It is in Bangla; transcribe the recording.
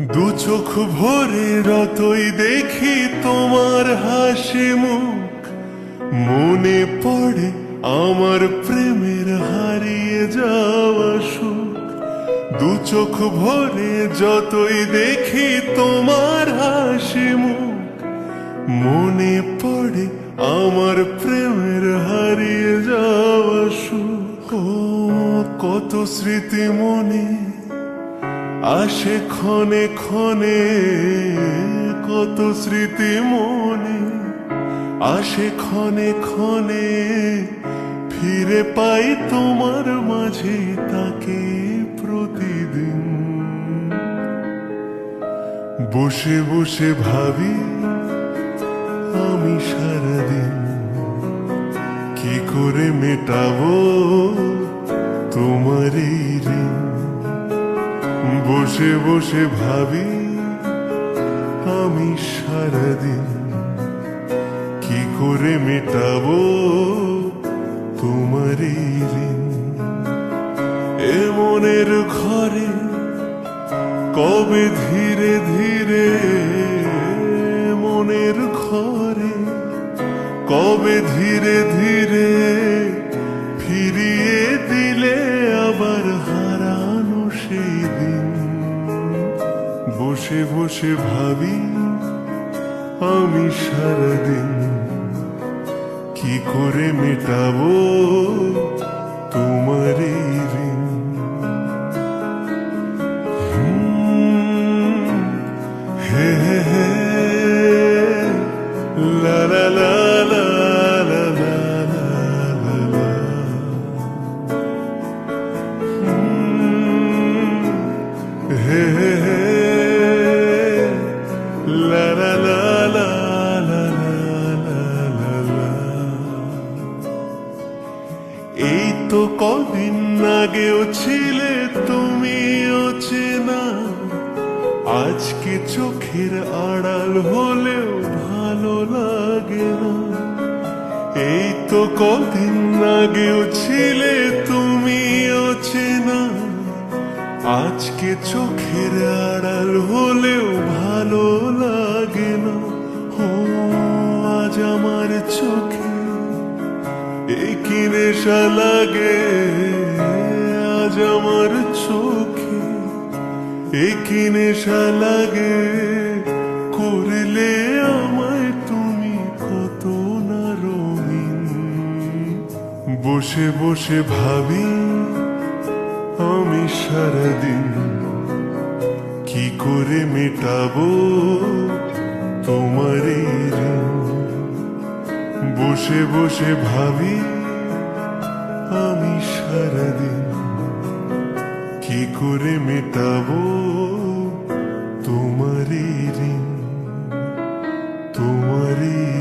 দু চোখ ভরে রতই দেখি তোমার হাসি মুখ। মনে পড়ে আমার প্রেমের হারিয়ে যাওয়া সুখ। দু চোখ ভরে যতই দেখি তোমার হাসি মুখ। মনে পড়ে আমার প্রেমের হারিয়ে যাওয়া সুখ। কত স্মৃতি মনে আসে ক্ষণে ক্ষণে কত স্মৃতি মনে। আসে ক্ষণে ক্ষণে ফিরে পাই তোমার মাঝে তাকে প্রতিদিন। বসে বসে ভাবি আমি সারাদিন কি করে মেটাবো তোমার ঋণ। বসে বসে ভাবি আমি সারাদিন কি করে মেটাব তোমার এমনের ঘরে কবে ধীরে ধীরে বসে বসে ভাবি আমি সারাদিন কি করে মেটাবো তোমার ঋণ? তো কদিন আগেও ছিলে তুমিও চেনা আজকে চোখের আড়াল হলেও ভালো লাগে না। এই তো কদিন আগেও ছিলে তুমিও চেনা আজকে চোখের আড়াল হলেও ভালো লাগে না। ও, আজ আমার চোখে কি নেশা লাগে। আজ আমার চোখে কি নেশা লাগে। করলে আমায় তুমি কত না রঙিন। বসে বসে ভাবি আমি সারাদিন কি করে মেটাবো তোমার বসে বসে ভাবি আমি সারাদিন কি করে মেটাবো তোমারি এই ঋণ তোমার এই